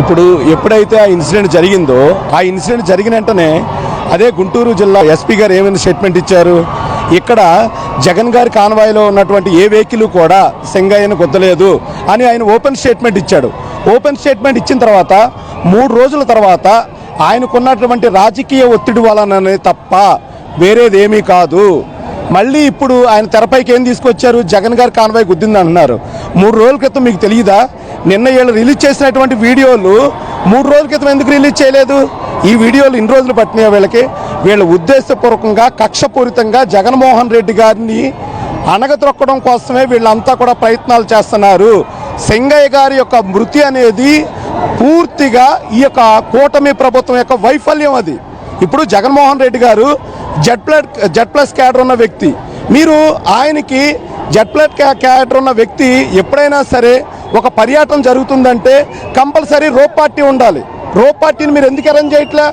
ఇప్పుడు ఎప్పుడైతే ఆ ఇన్సిడెంట్ జరిగిందో ఆ ఇన్సిడెంట్ జరిగిన వెంటనే అదే గుంటూరు జిల్లా ఎస్పీ గారు ఏమైనా స్టేట్మెంట్ ఇచ్చారు? ఇక్కడ జగన్ గారి కాన్వాయ్లో ఉన్నటువంటి ఏ వెహికల్ కూడా సింగయ్యను గుద్దలేదు అని ఆయన ఓపెన్ స్టేట్మెంట్ ఇచ్చాడు. ఓపెన్ స్టేట్మెంట్ ఇచ్చిన తర్వాత మూడు రోజుల తర్వాత ఆయనకున్నటువంటి రాజకీయ ఒత్తిడి వలననే తప్ప వేరేదేమీ కాదు. మళ్ళీ ఇప్పుడు ఆయన తెరపైకి ఏం తీసుకొచ్చారు? జగన్ గారి కాన్వాయ్ గుద్దింది అంటున్నారు మూడు రోజుల క్రితం మీకు తెలియదా? నిన్న వీళ్ళు రిలీజ్ చేసినటువంటి వీడియోలు మూడు రోజుల క్రితం ఎందుకు రిలీజ్ చేయలేదు? ఈ వీడియోలు ఇన్ని రోజులు పట్టినాయి వీళ్ళకి? వీళ్ళ ఉద్దేశపూర్వకంగా కక్షపూరితంగా జగన్మోహన్ రెడ్డి గారిని అణగద్రొక్కడం కోసమే వీళ్ళంతా కూడా ప్రయత్నాలు చేస్తున్నారు. సెంగయ్య గారి యొక్క మృతి అనేది పూర్తిగా ఈ యొక్క కూటమి ప్రభుత్వం యొక్క వైఫల్యం అది. ఇప్పుడు Jaganmohan Reddy garu Z plus Z plus cadre ఉన్న వ్యక్తి. మీరు ఆయనకి జెడ్ ప్లస్ క్యారెక్టర్ ఉన్న వ్యక్తి ఎప్పుడైనా సరే ఒక పర్యటన జరుగుతుందంటే కంపల్సరీ రోప్ పార్టీ ఉండాలి. రోప్ పార్టీని మీరు ఎందుకు అరేంజ్ చేయట్లే?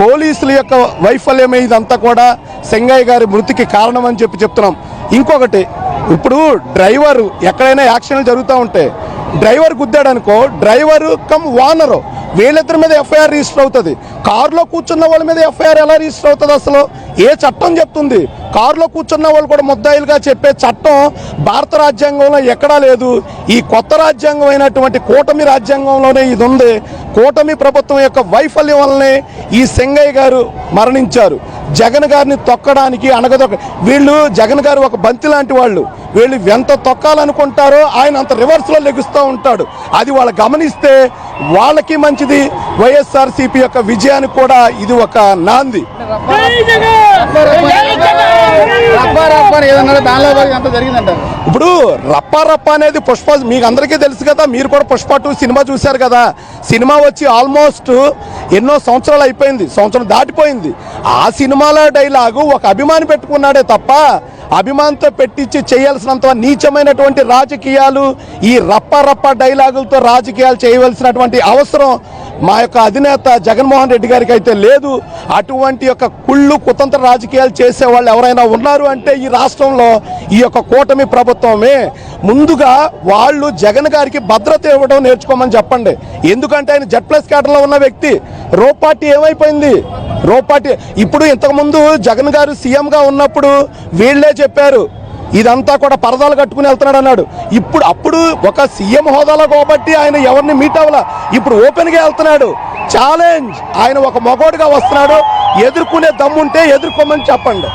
పోలీసుల యొక్క వైఫల్యమే ఇదంతా కూడా సెంగయ్య గారి మృతికి కారణం అని చెప్పి చెప్తున్నాం. ఇంకొకటి ఇప్పుడు డ్రైవరు ఎక్కడైనా యాక్షన్లు జరుగుతూ ఉంటాయి డ్రైవర్ గుద్దాడనుకో డ్రైవరు కమ్ వానరు. వీళ్ళిద్దరి మీద ఎఫ్ఐఆర్ రిజిస్టర్ అవుతుంది. కారులో కూర్చున్న వాళ్ళ మీద ఎఫ్ఐఆర్ ఎలా రిజిస్టర్ అవుతుంది అసలు? ఏ చట్టం చెప్తుంది? కారులో కూర్చున్న వాళ్ళు కూడా ముద్దాయిలుగా చెప్పే చట్టం భారత రాజ్యాంగంలో ఎక్కడా లేదు. ఈ కొత్త రాజ్యాంగం అయినటువంటి కూటమి రాజ్యాంగంలోనే ఇది ఉంది. కూటమి ప్రభుత్వం యొక్క వైఫల్యం వల్లనే ఈ సెంగయ్య గారు మరణించారు. జగన్ గారిని తొక్కడానికి అనగదొక్క వీళ్ళు జగన్ గారు ఒక బంతి లాంటి వాళ్ళు. వీళ్ళు ఎంత తొక్కాలనుకుంటారో ఆయన అంత రివర్స్లో లెగుస్తూ ఉంటాడు. అది వాళ్ళు గమనిస్తే వాళ్ళకి మంచిది. వైఎస్ఆర్సీపీ యొక్క విజయానికి కూడా ఇది ఒక నాంది. అని అంత ఇప్పుడు రప్ప రప్ప అనేది పుష్ప మీకు అందరికీ తెలుసు కదా మీరు కూడా పుష్ప టూ సినిమా చూశారు కదా. సినిమా వచ్చి ఆల్మోస్ట్ ఎన్నో సంవత్సరాలు అయిపోయింది సంవత్సరం దాటిపోయింది. ఆ సినిమాలో డైలాగు ఒక అభిమాని పెట్టుకున్నాడే తప్ప అభిమానంతో పెట్టించి చేయాల్సినంత నీచమైనటువంటి రాజకీయాలు ఈ రప్ప రప్ప డైలాగులతో రాజకీయాలు చేయవలసినటువంటి అవసరం మా యొక్క అధినేత జగన్మోహన్ రెడ్డి గారికి అయితే లేదు. అటువంటి యొక్క కుళ్ళు కుతంత్ర రాజకీయాలు చేసే వాళ్ళు ఎవరైనా ఉన్నారు అంటే ఈ రాష్ట్రంలో ఈ యొక్క కూటమి ప్రభుత్వమే. ముందుగా వాళ్ళు జగన్ గారికి భద్రత ఇవ్వడం నేర్చుకోమని చెప్పండి. ఎందుకంటే ఆయన జెడ్ ప్లస్ క్యాటర్లో ఉన్న వ్యక్తి. రోపాటి ఏమైపోయింది? రోపాటి ఇప్పుడు ఇంతకుముందు జగన్ గారు సీఎంగా ఉన్నప్పుడు వీళ్ళే చెప్పారు. ఇదంతా కూడా పరదాలు కట్టుకుని వెళ్తున్నాడు అన్నాడు. ఇప్పుడు అప్పుడు ఒక సీఎం హోదాలో కాబట్టి ఆయన ఎవరిని మీట్ అవ్వాల. ఇప్పుడు ఓపెన్గా వెళ్తున్నాడు. ఛాలెంజ్ ఆయన ఒక మగోడుగా వస్తున్నాడు. ఎదుర్కొనే దమ్ముంటే ఎదుర్కోమని చెప్పండి.